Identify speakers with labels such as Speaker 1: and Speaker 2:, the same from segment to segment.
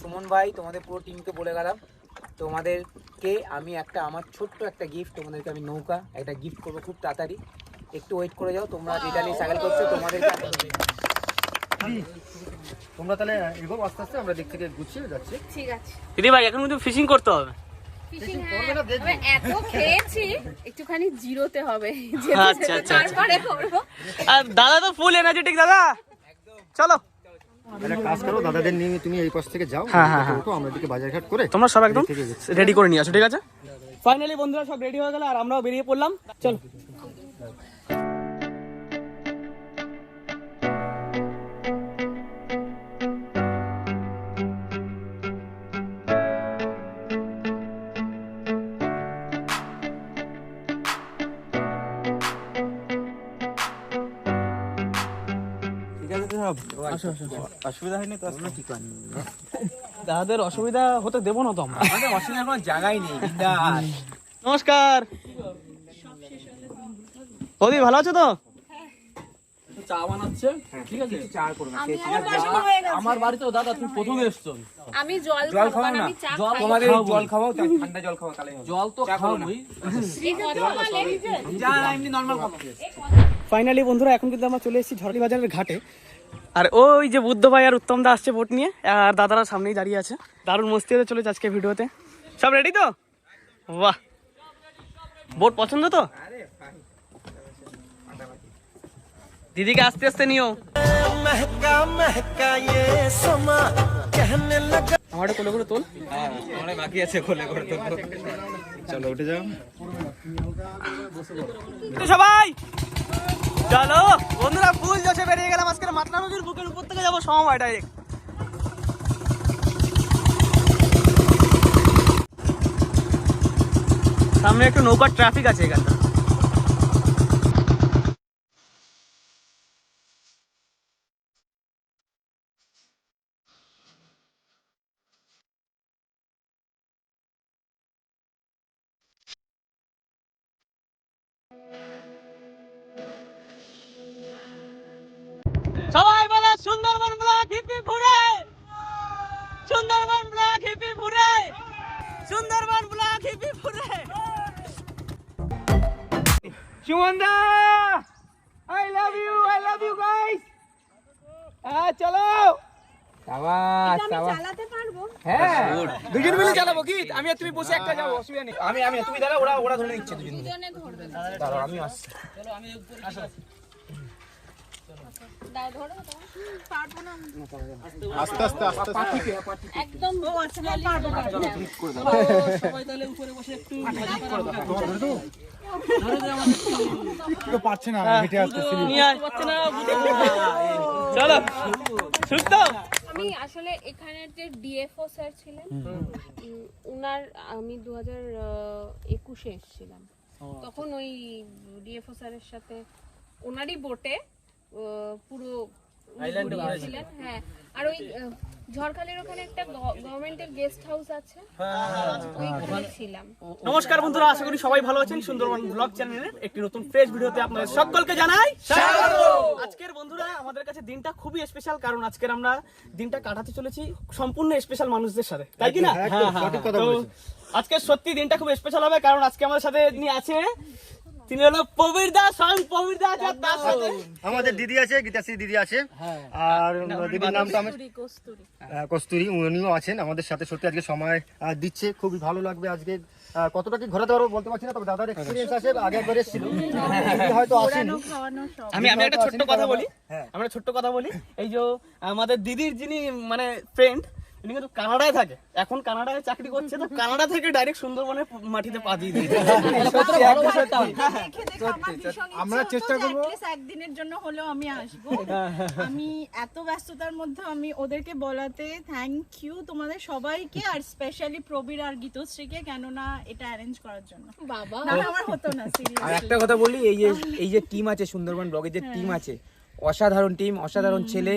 Speaker 1: সুমন ভাই তোমাদের পুরো টিমকে বলে গেলাম। তোমাদেরকে আমি একটা আমার ছোট্ট একটা গিফট তোমাদেরকে আমি নৌকা একটা গিফট করব খুব তাড়াতাড়ি। একটু ওয়েট করে যাও তোমরা যেটা নিয়ে স্ট্রাগল করছ তোমাদের
Speaker 2: তোমরা তাহলে এগো আস্তে আস্তে আমরা দিক থেকে গুছিয়ে যাচ্ছি।
Speaker 3: ঠিক আছে।
Speaker 4: দিদি ভাই এখন কিন্তু ফিশিং করতে হবে।
Speaker 3: ফিশিং
Speaker 2: করবে
Speaker 3: এত খেয়েছি একটুখানি জিরোতে হবে।
Speaker 4: আচ্ছা, আচ্ছা, আচ্ছা। দাদা তো ফুল এনার্জেটিক দাদা। চলো। তোমরা সব একদম। রেডি করে নিয়ে আসো ঠিক আছে? ফাইনালি বন্ধুরা সব রেডি হয়ে গেল আর আমরাও বেরিয়ে পড়লাম। চলো।
Speaker 1: অসুবিধা হয়নি তো আসলে ঠিক আছে।
Speaker 4: দাদাদের অসুবিধা হতে দেবো না তো আমরা।
Speaker 1: আমাদের অসুবিধার কোনো জায়গাই নেই
Speaker 4: নমস্কার। বৌদি ভালো আছো তো? চা বানাচ্ছে। ঠিক আছে?
Speaker 1: চা করো না,
Speaker 3: আমি
Speaker 1: খেয়ে
Speaker 3: আমার পছন্দ হয়ে।
Speaker 4: আমার বাড়িতে দাদা তুমি প্রথমে এসছো।
Speaker 3: আমি জল
Speaker 1: জল
Speaker 3: খাব
Speaker 1: না।
Speaker 3: আমি
Speaker 4: জল।
Speaker 1: তোমাদের ঠান্ডা জল
Speaker 4: জল তো
Speaker 3: যা
Speaker 1: এমনি নর্মাল খাব
Speaker 4: ফাইনালি বন্ধুরা এখন কিন্তু আমরা চলে এসেছি ঝড়লি বাজারের ঘাটে। আর ওই যে বুদ্ধ ভাই আর উত্তম দা আসছে বোট নিয়ে আর দাদারা সামনেই দাঁড়িয়ে আছে। দারুণ মস্তি হতে চলেছে আজকে ভিডিওতে। সব রেডি তো? বাহ। বোট পছন্দ তো? দিদিকে আস্তে আস্তে নিও। আমার কোলে করে তোল।
Speaker 1: বাকি আছে খোলে করে তো
Speaker 2: চলো উঠে যাও।
Speaker 4: সবাই! চলো, বন্ধুরা, ফুল জসে বেরিয়ে গেলাম। আজকে মাতলা নদীর বুকের উপর থেকে যাব সময় ডাইরেক্ট সামনে একটু নৌকার ট্রাফিক আছে এখানটা। সবাই বলে সুন্দরবন ব্লক হিপি ঘুরে সুন্দরবন ব্লক হিপি ঘুরে সুন্দরবন ব্লক হিপি ঘুরে
Speaker 1: সুমন্দা I love you I love you guys হ্যাঁ চলো। হ্যাঁ দুজন মিলে চালাবো কি? আমি আর তুমি বসে একটা যাব অসুবিধা নেই। আমি আমি তুমি দাঁড়া ওরা ওরা ধরে নিচ্ছে দুজন মিলে।
Speaker 3: দুজনে
Speaker 1: আমি আসছি।
Speaker 2: আস্তে আস্তে আস্তে আস্তে।
Speaker 3: একদম পারব
Speaker 4: সবাই তাহলে উপরে বসে একটু
Speaker 2: পারছে না হেঁটে
Speaker 4: না চলো সুস্থ
Speaker 3: আমি আসলে এখানের যে ডিএফও স্যার ছিলেন উনার আমি দু হাজার একুশে এসেছিলাম। তখন ওই ডিএফও স্যারের সাথে ওনারই বোটে পুরো উনি ছিলেন হ্যাঁ। আর ওই ঝড়খালির ওখানে একটা গভর্নমেন্টের গেস্ট হাউস আছে। ওইখানে ছিলাম।
Speaker 4: নমস্কার বন্ধুরা আশা করি সবাই ভালো আছেন। সুন্দরবন ব্লগ চ্যানেলের একটি নতুন ফ্রেশ ভিডিওতে আপনাদের সকলকে জানাই আজকের বন্ধুরা আমাদের কাছে দিনটা খুবই স্পেশাল কারণ আজকের আমরা দিনটা কাটাতে চলেছি সম্পূর্ণ স্পেশাল মানুষদের সাথে। তাই কি না?
Speaker 2: কথা
Speaker 4: আজকে সত্যি দিনটা খুব স্পেশাল হবে কারণ আজকে আমাদের সাথে নিয়ে আছে তিনি হলো প্রবীর দা স্বয়ং প্রবীর দা আছে আর তার সাথে।
Speaker 2: আমাদের দিদি আছে গীতাশ্রী দিদি আছে। আর দিদির নামটা আমি
Speaker 3: কস্তুরি
Speaker 2: আহ, উনিও আছেন আমাদের সাথে। সত্যি আজকে সময় দিচ্ছে খুবই ভালো লাগবে আজকে। কতটা কি ঘোরাতে পারব বলতে পারছি না তবে দাদার এক্সপিরিয়েন্স আছে আগে একবার এসেছিল। হয়তো আসেনি
Speaker 4: আমি আমি একটা ছোট্ট কথা বলি।
Speaker 2: হ্যাঁ।
Speaker 4: আমি একটা ছোট্ট কথা বলি। এই যে আমাদের দিদির যিনি মানে ফ্রেন্ড উনি কিন্তু কানাডায় থাকে। এখন কানাডায় চাকরি করছে তো কানাডা থেকে ডাইরেক্ট সুন্দরবনের মাটিতে পা দিয়ে দিয়েছে।
Speaker 5: আমরা চেষ্টা করব। একদিনের জন্য হলেও আমি আসব। আমি এত ব্যস্ততার মধ্যে আমি ওদেরকে বলাতে থ্যাংক ইউ তোমাদের সবাইকে আর স্পেশালি প্রবীর আর গীতশ্রীকে কেননা এটা অ্যারেঞ্জ করার জন্য।
Speaker 3: বাবা।
Speaker 5: না আমার হতো না
Speaker 1: আর একটা কথা বলি এই যে এই যে টিম আছে সুন্দরবন ব্লগের যে টিম আছে অসাধারণ টিম অসাধারণ ছেলে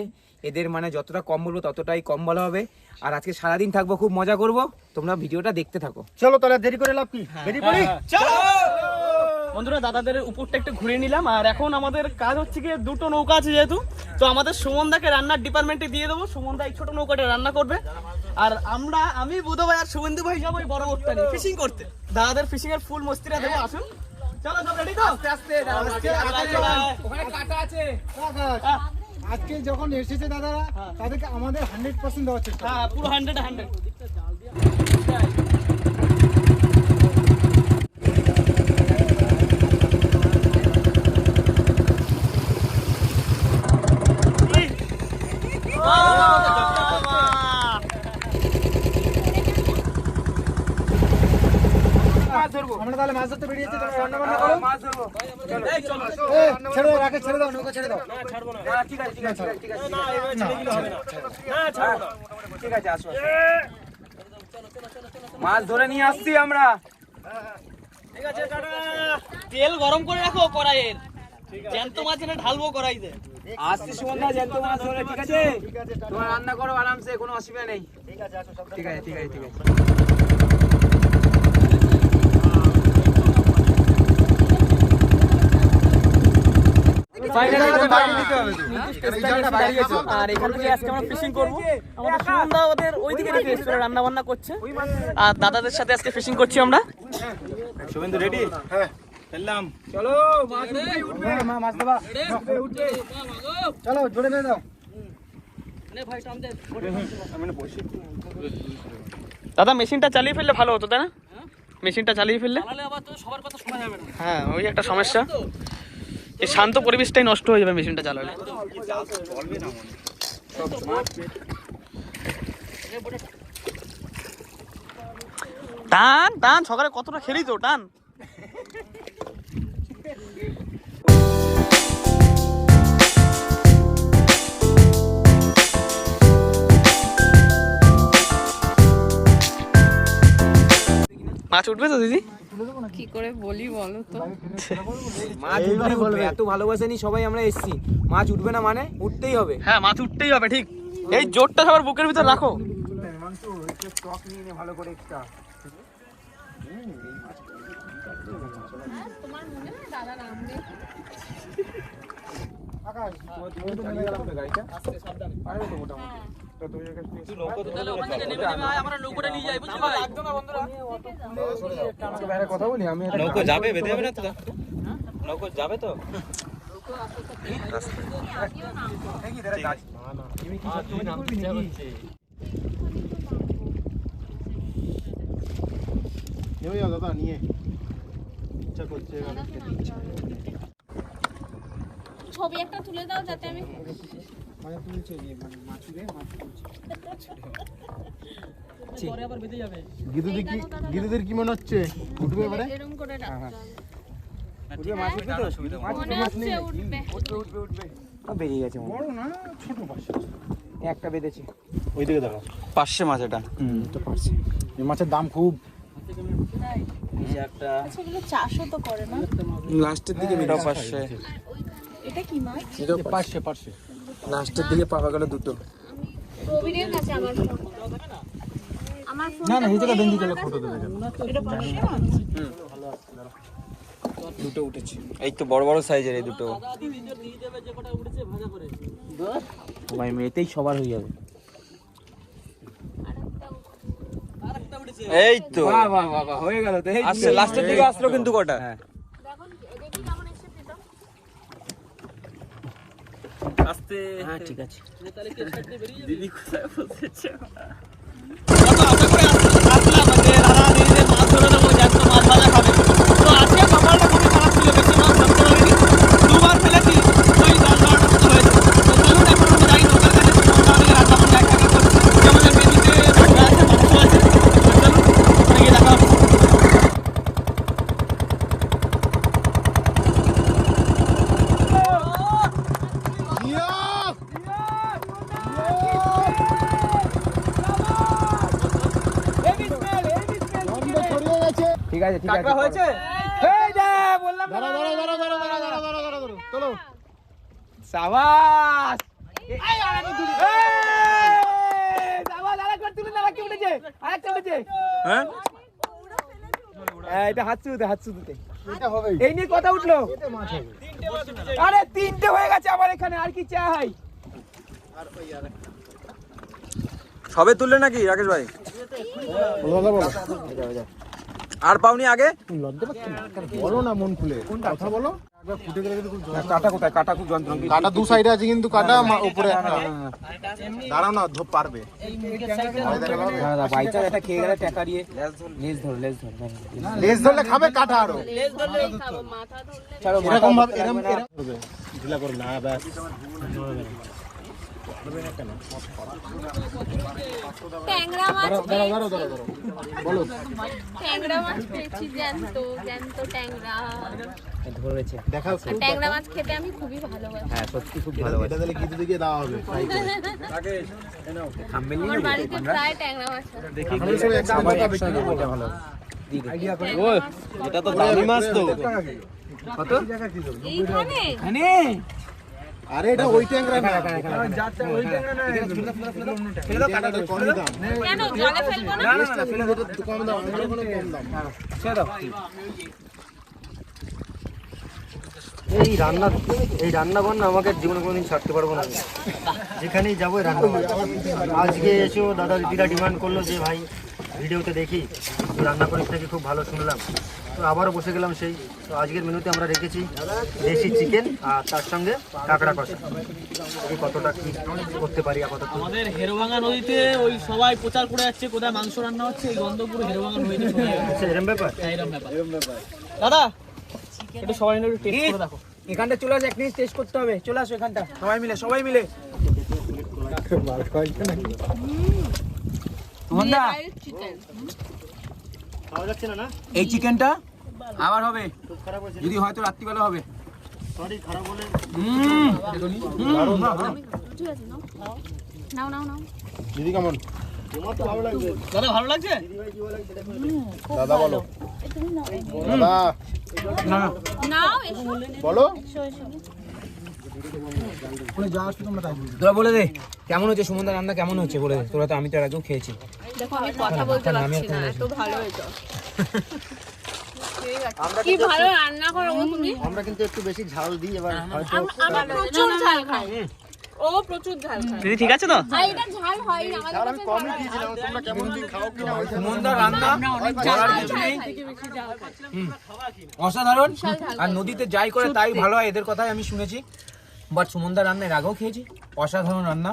Speaker 1: এদের মানে যতটা কম বলব ততটাই কম বলা হবে। আর আজকে সারাদিন থাকব খুব মজা করব। তোমরা ভিডিওটা দেখতে থাকো।
Speaker 2: চলো তাহলে দেরি করে লাভ কি? বেরিয়ে পড়ি?
Speaker 4: চলো! বন্ধুরা দাদাদের উপরটা একটু ঘুরে নিলাম। আর এখন আমাদের কাজ হচ্ছে কি দুটো নৌকা আছে যেহেতু তো আমাদের সুমনদাকে রান্নার ডিপার্টমেন্টে দিয়ে দেবো। সুমনদা এই ছোট নৌকাটা রান্না করবে। আর আমরা আমি বুধ ভাই আর শুভেন্দু ভাই যাব এই বড় বোটটা নিয়ে। ফিশিং করতে। দাদাদের ফিশিং এর ফুল মস্তিরা দেবো আসুন। চলো সব রেডি তো? আস্তে আস্তে
Speaker 1: ওখানে কাটা আছে।
Speaker 2: আজকে যখন এসেছে দাদারা তাদেরকে আমাদের হান্ড্রেড পার্সেন্ট দেওয়ার চেষ্টা
Speaker 4: হ্যাঁ পুরো হান্ড্রেড হান্ড্রেড
Speaker 2: আমরা তাহলে মাছ ধরতে বেরিয়েছি তোমরা রান্না বান্না করো।
Speaker 1: মাছ ধরবো।
Speaker 2: ছেড়ে দাও রাকে ছেড়ে দাও নৌকা ছেড়ে দাও।
Speaker 1: না, ঠিক আছে ঠিক আছে ঠিক আছে ঠিক আছে। ঠিক আছে আসো। মাছ ধরে নিয়ে আসছি আমরা।
Speaker 4: তেল গরম করে রাখো কড়াইয়ের। জ্যান্ত মাছ এনে ঢালবো কড়াইতে।
Speaker 1: আসছি সুমনদা জ্যান্ত মাছ ধরে ঠিক আছে? তোমার রান্না করো আরামসে কোনো অসুবিধা নেই।
Speaker 2: ঠিক আছে আসো
Speaker 1: ঠিক আছে ঠিক আছে ঠিক আছে।
Speaker 4: আর এখান থেকে আজকে আমরা ফিশিং করব। আমাদের সুমনদা ওদের ওইদিকে রেখে এসেছিল রান্না বান্না করছে। আর দাদাদের সাথে আজকে ফিশিং করছি আমরা।
Speaker 1: শুভেন্দু রেডি
Speaker 2: হ্যাঁ।
Speaker 1: চলো মাছ উঠবে উঠবে। মা মাছ দেবা। উঠবে
Speaker 2: চলো জোরে দাও।
Speaker 4: দাদা মেশিনটা চালিয়ে ফেললে ভালো হতো তাই না? মেশিনটা চালিয়ে ফেললে? হ্যাঁ ওই একটা সমস্যা। এই শান্ত পরিবেশটাই নষ্ট হয়ে যাবে মেশিনটা চালালে টান টান, সকালে কতটা খেলি তো টান। মাছ উঠবে তো, দিদি?
Speaker 3: কি করে বলি বলো তো?
Speaker 1: মাছ উঠবে উঠবে এত ভালোবাসেনি সবাই আমরা এসছি। মাছ উঠবে না মানে উঠতেই হবে।
Speaker 4: হ্যাঁ মাছ উঠতেই হবে ঠিক। এই জোরটা সবার বুকের ভিতর রাখো।
Speaker 1: স্টক নিয়ে নে ভালো করে একটা
Speaker 3: তোমার মনে হয় দাদা নামবে
Speaker 4: আমরা নৌকোটা
Speaker 6: নৌকো যাবে বেঁধে যাবে না তো? নৌকো যাবে তো?
Speaker 2: দাদা নিয়ে ইচ্ছা করছে
Speaker 3: ছবি একটা তুলে দাও যাতে আমি
Speaker 1: মানে তুলছে যে মানে মাছুরে মাছ
Speaker 4: পরে আবার বেঁধে যাবে।
Speaker 2: গিদুদের কি গিদুদের কি মনে হচ্ছে? উঠবে এবারে?
Speaker 3: এরকম করে রাখতে
Speaker 1: উঠবে মাছ উঠবে তো। মাছ
Speaker 3: উঠবে।
Speaker 1: উঠবে উঠবে উঠবে। বেরিয়ে গেছে হয়।
Speaker 2: বড় না ছোট পাশে
Speaker 1: একটা বেঁধেছে।
Speaker 2: ওইদিকে দেখো।
Speaker 6: পাঁচশো মাছ এটা।
Speaker 1: হুম তো
Speaker 2: এই মাছের দাম খুব।
Speaker 6: একটা
Speaker 5: আচ্ছা এগুলো চাষও তো করে না।
Speaker 1: লাস্টের দিকে
Speaker 6: পাঁচশো
Speaker 5: এটা কি মাছ?
Speaker 2: পাশে পাশে
Speaker 1: লাস্টের দিকে পাওয়া গেল দুটো।
Speaker 3: প্রবীরের কাছে আমার ফোন আমার ফোন
Speaker 2: না না এই জায়গা বেঞ্জি গেলে ফটো দেবে।
Speaker 5: এটা পাশে মাছ
Speaker 1: দুটো উঠেছে।
Speaker 6: এই তো বড় বড় সাইজের এই দুটো।
Speaker 1: ভাই মেয়েতেই সবার হয়ে যাবে।
Speaker 6: এই তো।
Speaker 1: বাহ বাহ বাহ হয়ে গেল তো এই
Speaker 6: আসছে লাস্টের দিকে আসলো কিন্তু কটা?
Speaker 1: হ্যাঁ।
Speaker 3: আস্তে।
Speaker 1: হ্যাঁ ঠিক আছে।
Speaker 4: দিদি কোথায় বসেছে? হয়েছে
Speaker 1: এই দে বললাম
Speaker 2: চলো
Speaker 1: সাবাস এই, এই, সাবাস, উঠেছে, আরেকটা উঠেছে।
Speaker 6: হ্যাঁ
Speaker 1: এটা হাত শুধুতে হাত এই নিয়ে কথা উঠল আরে তিনটে হয়ে গেছে আমার এখানে আর কি চাই
Speaker 6: সবে তুললে নাকি রাকেশ ভাই আর পাওনি আগে?
Speaker 1: কাটা কোথায়? কাটা খুব যন্ত্রণা।
Speaker 7: কাটা দু সাইডে আছে কিন্তু কাটা মা- উপরে দাঁড়াও না পারবে।
Speaker 1: বাইচার এটা খেয়ে গেলে টাকারিয়ে লেজ ধরো লেজ ধরো
Speaker 7: লেজ ধরলে খাবে কাটা আরও।
Speaker 3: লেজ ধরলেই খাব মাথা ধরলে
Speaker 1: ছাড়ো
Speaker 7: এরকম ভাবে এরকম এরকম ঢিলা করবে না ব্যাস।
Speaker 3: ট্যাংরা মাছ
Speaker 7: বলো।
Speaker 3: ট্যাংরা মাছ পেয়েছি জ্যান্ত জ্যান্ত ট্যাংরা।
Speaker 1: ধরেছে
Speaker 7: দেখাও
Speaker 3: ট্যাংরা মাছ খেতে আমি খুবই ভালোবাসি।
Speaker 1: হ্যাঁ সত্যি খুব ভালো
Speaker 7: এটা তাহলে কিছু দিকে দেওয়া হবে
Speaker 1: থাম্বেল
Speaker 3: আমার বাড়িতে প্রায় ট্যাংরা মাছ আছে।
Speaker 7: আমরা সব একসাথে কথা বিক্রি
Speaker 6: এটা তো দামি মাছ তো।
Speaker 1: কত?
Speaker 3: এইখানে?
Speaker 1: এখানে?
Speaker 7: আরে এটা ওই ট্যাংরা না।
Speaker 1: ফেলে দাও কাটা
Speaker 7: এটা দাম।
Speaker 3: কেন জলে ফেলব না?
Speaker 1: না না না ফেলে দাও
Speaker 7: কম দাম আমার ওখানে কম দাম।
Speaker 1: ছেড়ে দাও।
Speaker 2: এই রান্না এই রান্না বান্না আমাকে জীবনে কোনোদিন ছাড়তে পারব না। আমি। যেখানেই যাব রান্না। আজকে এসেও দাদা দিদিরা ডিমান্ড করল যে ভাই ভিডিওতে দেখি। রান্না করিস নাকি খুব ভালো শুনলাম। তো আবারও বসে গেলাম সেই তো আজকের মেনুতে আমরা রেখেছি দেশি চিকেন আর তার সঙ্গে কাঁকড়া কষা। দেখি কতটা কি করতে পারি আপাতত।
Speaker 4: আমাদের হেরোভাঙা নদীতে ওই সবাই প্রচার করে যাচ্ছে কোথায় মাংস রান্না হচ্ছে এই গন্ধ পুরো হেরোভাঙা নদীতে
Speaker 2: আচ্ছা এরম ব্যাপার?
Speaker 4: এরকম ব্যাপার। দাদা একটু সবাই মিলে একটু টেস্ট করে দেখো।
Speaker 1: এখানটা চলে আসো এক মিনিট টেস্ট করতে হবে। চলে আসো এখানটা। সবাই মিলে সবাই মিলে। সুমনদা
Speaker 3: চিকেন
Speaker 2: খাওয়া যাচ্ছে না না
Speaker 1: এই চিকেনটা আবার হবে। যদি হয়তো রাত্রিবেলা হবে।
Speaker 2: বলে
Speaker 1: হুম।
Speaker 3: ঠিক আছে নাও নাও নাও নাও।
Speaker 7: দিদি কেমন?
Speaker 4: দাদা ভালো লাগছে?
Speaker 7: দাদা বলো। দাদা। বলো।
Speaker 1: তোরা বলে দে কেমন হচ্ছে? সুমনদা রান্না কেমন হচ্ছে? বলে দে। তোরা তো আমি তো এর আগেও খেয়েছি।
Speaker 3: দেখো আমি কথা বলতে পারছি না এত ভালো হয়েছে। কি ভালো রান্না করো তুমি?
Speaker 2: আমরা কিন্তু একটু বেশি ঝাল দিই এবার হয়তো
Speaker 3: আমরা প্রচুর ঝাল খাই। ও প্রচুর ঝাল খায়।
Speaker 4: দিদি ঠিক আছে তো?
Speaker 3: আর এটা ঝাল হয় না আমাদের কাছে ঝাল
Speaker 2: তোমরা কেমন কি খাও কিনা
Speaker 1: সুমনদা রান্না। কিছু নেই। অসাধারণ। আর নদীতে যাই করে তাই ভালো হয় এদের কথাই আমি শুনেছি। বাট সুমনদা রান্না এর আগেও খেয়েছি। অসাধারণ রান্না।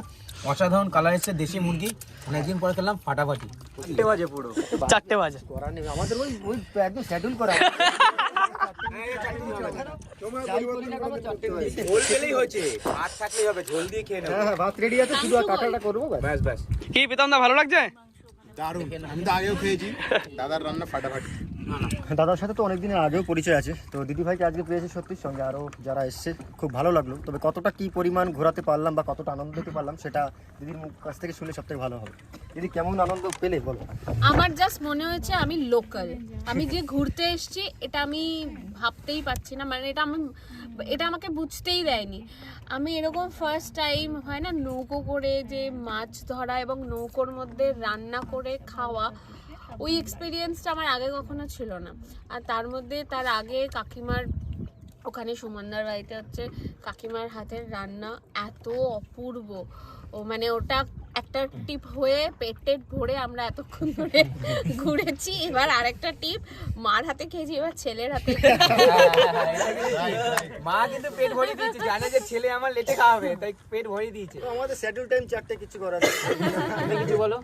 Speaker 1: অসাধারণ কালার এসছে দেশি মুরগি। অনেকদিন পরে খেলাম ফাটাফাটি।
Speaker 6: চারটে বাজে পুরো।
Speaker 4: চারটে বাজে।
Speaker 2: নেই আমাদের ওই ওই একদম শিডিউল করা।
Speaker 1: ঝোল হয়েছে। ভাত থাকলেই হবে ঝোল দিয়ে খেয়ে নেব।
Speaker 2: হ্যাঁ হ্যাঁ
Speaker 4: কি প্রীতম দা ভালো লাগছে?
Speaker 7: দারুণ আমি তো আগেও খেয়েছি। দাদার রান্না ফাটাফাটি।
Speaker 2: দাদার সাথে তো অনেকদিনের আগেও পরিচয় আছে। তো দিদি ভাইকে আজকে পেয়েছি সত্যি সঙ্গে। আরও যারা এসছে খুব ভালো লাগল। তবে কতটা কি পরিমাণ ঘোরাতে পারলাম বা কতটা আনন্দ দিতে পারলাম সেটা দিদির মুখ কাছ থেকে শুনলে সবথেকে ভালো হবে। দিদি কেমন আনন্দ পেলে বলো?
Speaker 3: আমার জাস্ট মনে হয়েছে আমি লোকাল আমি যে ঘুরতে এসেছি এটা আমি ভাবতেই পারছি না। মানে এটা আমি এটা আমাকে বুঝতেই দেয়নি। আমি এরকম ফার্স্ট টাইম হয় না, নৌকো করে যে মাছ ধরা এবং নৌকোর মধ্যে রান্না করে খাওয়া, ওই এক্সপিরিয়েন্সটা আমার আগে কখনো ছিল না। আর তার মধ্যে তার আগে কাকিমার, ওখানে সুমনদার বাড়িতে হচ্ছে, কাকিমার হাতের রান্না এত অপূর্ব। ও মানে ওটা একটা টিপ হয়ে পেট টেট ভরে আমরা এতক্ষণ ধরে ঘুরেছি। এবার আরেকটা টিপ মার হাতে খেয়েছি এবার ছেলের হাতে
Speaker 1: মা কিন্তু পেট ভরিয়ে দিয়েছে জানে যে ছেলে আমার লেটে খাওয়াবে তাই পেট ভরিয়ে দিয়েছে।
Speaker 2: আমাদের শিডিউল টাইম চারটে কিছু করার।
Speaker 1: তুমি কিছু বলো?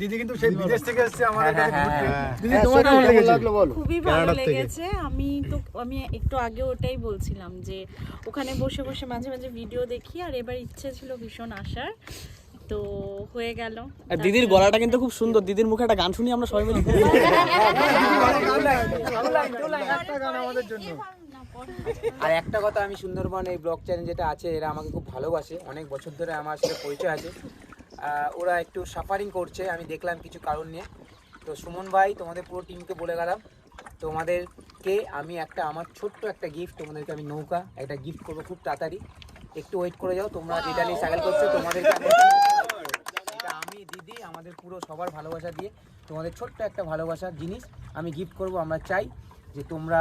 Speaker 7: দিদি কিন্তু সেই বিদেশ থেকে এসেছে আমাদের
Speaker 1: হ্যাঁ, হ্যাঁ, হ্যাঁ।
Speaker 7: দিদি তোমার কেমন লাগল বলো।
Speaker 5: খুবই ভালো লেগেছে। আমি আমি একটু আগে ওটাই বলছিলাম যে ওখানে বসে বসে মাঝে মাঝে ভিডিও দেখি আর এবার ইচ্ছে ছিল ভীষণ আসার। তো হয়ে গেল।
Speaker 4: আর দিদির গলাটা কিন্তু খুব সুন্দর। দিদির মুখে একটা গান শুনি আমরা সবাই মিলে।
Speaker 1: আর একটা কথা আমি সুন্দরবন এই ব্লগ চ্যানেল যেটা আছে এরা আমাকে খুব ভালোবাসে। অনেক বছর ধরে আমার সাথে পরিচয় আছে। ওরা একটু সাফারিং করছে আমি দেখলাম কিছু কারণ নিয়ে। তো সুমন ভাই তোমাদের পুরো টিমকে বলে গেলাম। তোমাদেরকে আমি একটা আমার ছোট্ট একটা গিফট তোমাদেরকে আমি নৌকা একটা গিফট করব খুব তাড়াতাড়ি। একটু ওয়েট করে যাও তোমরা যেটা নিয়ে স্ট্রাগল করছ তোমাদেরকে আমি আমি দিদি আমাদের পুরো সবার ভালোবাসা দিয়ে তোমাদের ছোট্ট একটা ভালোবাসার জিনিস আমি গিফট করব। আমরা চাই যে তোমরা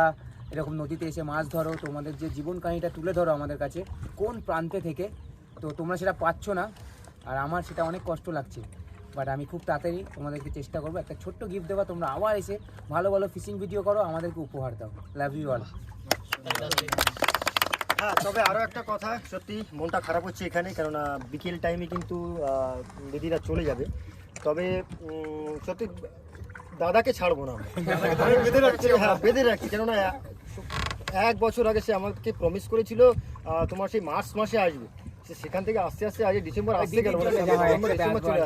Speaker 1: এরকম নদীতে এসে মাছ ধরো তোমাদের যে জীবন কাহিনীটা তুলে ধরো আমাদের কাছে কোন প্রান্তে থেকে তো তোমরা সেটা পাচ্ছ না আর আমার সেটা অনেক কষ্ট লাগছে। বাট আমি খুব তাড়াতাড়ি তোমাদেরকে চেষ্টা করব। একটা ছোট্ট গিফট দেওয়া তোমরা আবার এসে ভালো ভালো ফিশিং ভিডিও করো আমাদেরকে উপহার দাও। লাভ ইউ অল
Speaker 2: হ্যাঁ তবে আরও একটা কথা সত্যি মনটা খারাপ হচ্ছে এখানে কেননা বিকেল টাইমে কিন্তু দিদিরা চলে যাবে। তবে সত্যি দাদাকে ছাড়বো না আমি বেঁধে রাখছি হ্যাঁ বেঁধে রাখছি। কেননা এক বছর আগে সে আমাকে প্রমিস করেছিল তোমার সেই মার্চ মাসে আসবে। সে সেখান থেকে আস্তে আস্তে আজ ডিসেম্বর আসতে গেল ডিসেম্বর চলে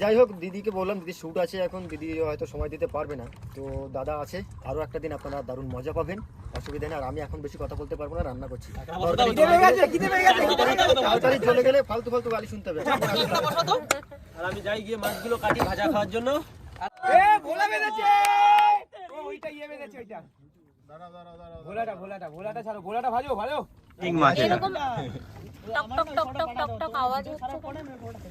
Speaker 2: যাই হোক দিদিকে বললাম দিদি শ্যুট আছে এখন দিদি হয়তো সময় দিতে পারবে না। তো দাদা আছে আরও একটা দিন আপনারা দারুণ মজা পাবেন অসুবিধা নেই। আর আমি এখন বেশি কথা বলতে পারব না রান্না করছি। তরকারি চলে গেলে- তরকারি চলে গেলে ফালতু ফালতু গালি শুনতে হবে।
Speaker 6: আর আমি যাই গিয়ে মাছগুলো কাটি ভাজা খাওয়ার জন্য।
Speaker 1: এ ভোলা বেঁধেছে! ওইটা ইয়ে বেঁধেছে ওইটা। ভোলাটা ভোলাটা ভোলাটা ছাড়ো ভোলাটা ভাজো ভাজো।
Speaker 3: এরকম টক টক টক টক টক টক আওয়াজ হচ্ছে।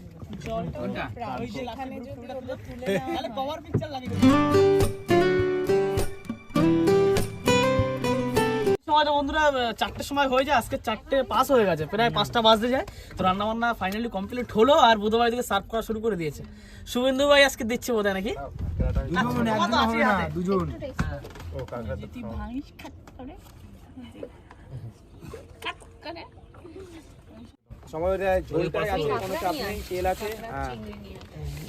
Speaker 4: সময় বন্ধুরা চারটের সময় হয়ে যায়। আজকে চারটে পাস হয়ে গেছে। প্রায় পাঁচটা বাজতে যায়। তো রান্না বান্না ফাইনালি কমপ্লিট হলো আর বুধবার থেকে সার্ভ করা শুরু করে দিয়েছে। শুভেন্দু ভাই আজকে দিচ্ছে বোধ হয় নাকি?
Speaker 1: দুজন একজন হবে না দুজন।
Speaker 3: করে
Speaker 1: সময় ঝোলটা আছে কোনো চাপ নেই তেল আছে হ্যাঁ।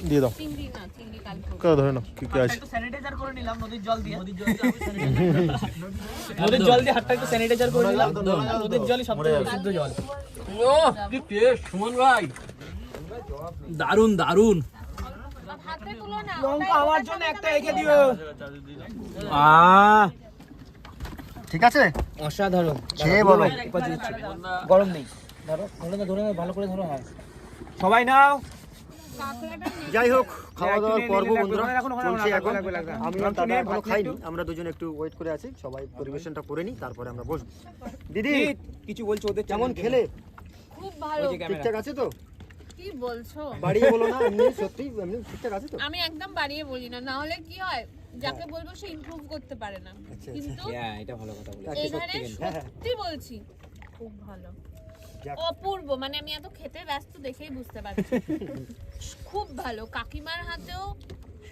Speaker 7: দিয়ে দাও।
Speaker 3: চিংড়ি না চিংড়ি কালকে
Speaker 7: কেউ ধরে নাও কি কি আছে?
Speaker 4: স্যানিটাইজার করে নিলাম নদীর জল দিয়ে। নদীর জল নদীর জল দিয়ে হাতটা একটু স্যানিটাইজার করে নিলাম। নদীর জলই সবথেকে বিশুদ্ধ জল।
Speaker 6: সুমন ভাই।
Speaker 3: দারুণ দারুণ
Speaker 1: লঙ্কা আমার জন্য একটা এঁকে দিও।
Speaker 2: ঠিক আছে?
Speaker 1: অসাধারণ।
Speaker 2: খেয়ে বলো।
Speaker 1: গরম নেই। ধরো ধরে না ধরে ভালো করে ধরো হ্যাঁ। সবাই নাও।
Speaker 2: যাই হোক খাওয়া দাওয়ার পর্ব বন্ধুরা চলছে এখন।
Speaker 1: লাগবে, লাগবে।
Speaker 2: আমি আর এখনও খাইনি আমরা দুজন একটু ওয়েট করে আছি সবাই পরিবেশনটা করে নিই তারপরে আমরা বসবো। দিদি
Speaker 1: কিছু বলছো ওদের
Speaker 2: কেমন খেলে?
Speaker 3: খুব ভালো।
Speaker 2: ঠিকঠাক আছে তো?
Speaker 3: কি বলছো?
Speaker 2: বাড়িয়ে বলো না এমনি সত্যি এমনি ঠিকঠাক আছে তো?
Speaker 3: আমি একদম বাড়িয়ে বলি না না হলে কি হয় যাকে বলব সে ইমপ্রুভ করতে পারে না। কিন্তু
Speaker 1: হ্যাঁ এটা ভালো কথা বলেছ।
Speaker 3: এখানে সত্যি বলছি খুব ভালো। অপূর্ব মানে আমি এত খেতে ব্যস্ত দেখেই বুঝতে পারছি। খুব ভালো কাকিমার হাতেও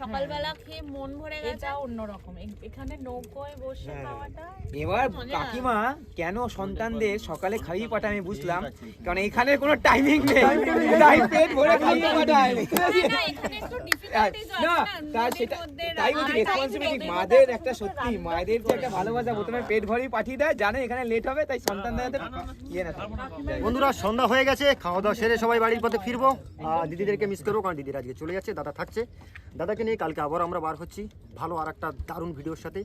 Speaker 3: সকালবেলা খেয়ে মন ভরে গেছে।
Speaker 5: অন্যরকম। এখানে নৌকোয় বসে খাওয়াটা
Speaker 1: এবার কাকিমা কেন সন্তানদের সকালে খাইয়ে পাঠায় আমি বুঝলাম কারণ এখানে কোনো টাইমিং নেই। তাই পেট ভরে খাইয়ে পাঠায়।
Speaker 3: না, হয়
Speaker 1: তার সেটা তাই বলছি রেসপন্সিবিলিটি মাদের একটা সত্যি মায়েদের যে একটা ভালোবাসা প্রথমে পেট ভরেই পাঠিয়ে দেয় জানে এখানে লেট হবে তাই সন্তানদের ইয়ে না।
Speaker 2: বন্ধুরা সন্ধ্যা হয়ে গেছে খাওয়া দাওয়া সেরে সবাই বাড়ির পথে ফিরবো। আর দিদিদেরকে মিস করব কারণ দিদিরা আজকে চলে যাচ্ছে দাদা থাকছে। দাদাকে নিয়ে কালকে আবার আমরা বার হচ্ছি। ভালো আর একটা দারুণ ভিডিওর সাথে।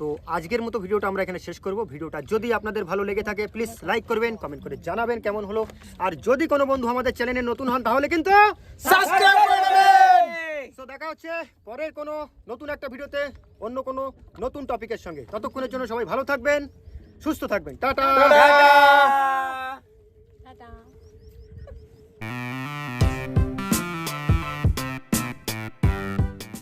Speaker 2: তো আজকের মতো ভিডিওটা আমরা এখানে শেষ করব। ভিডিওটা যদি আপনাদের ভালো লেগে থাকে প্লিজ লাইক করবেন কমেন্ট করে জানাবেন কেমন হলো। আর যদি কোনো বন্ধু আমাদের চ্যানেলে নতুন হন তাহলে কিন্তু দেখা হচ্ছে পরের কোনো নতুন একটা ভিডিওতে অন্য কোনো নতুন টপিকের সঙ্গে। ততক্ষণের জন্য সবাই ভালো থাকবেন সুস্থ থাকবেন। টাটা। টাটা।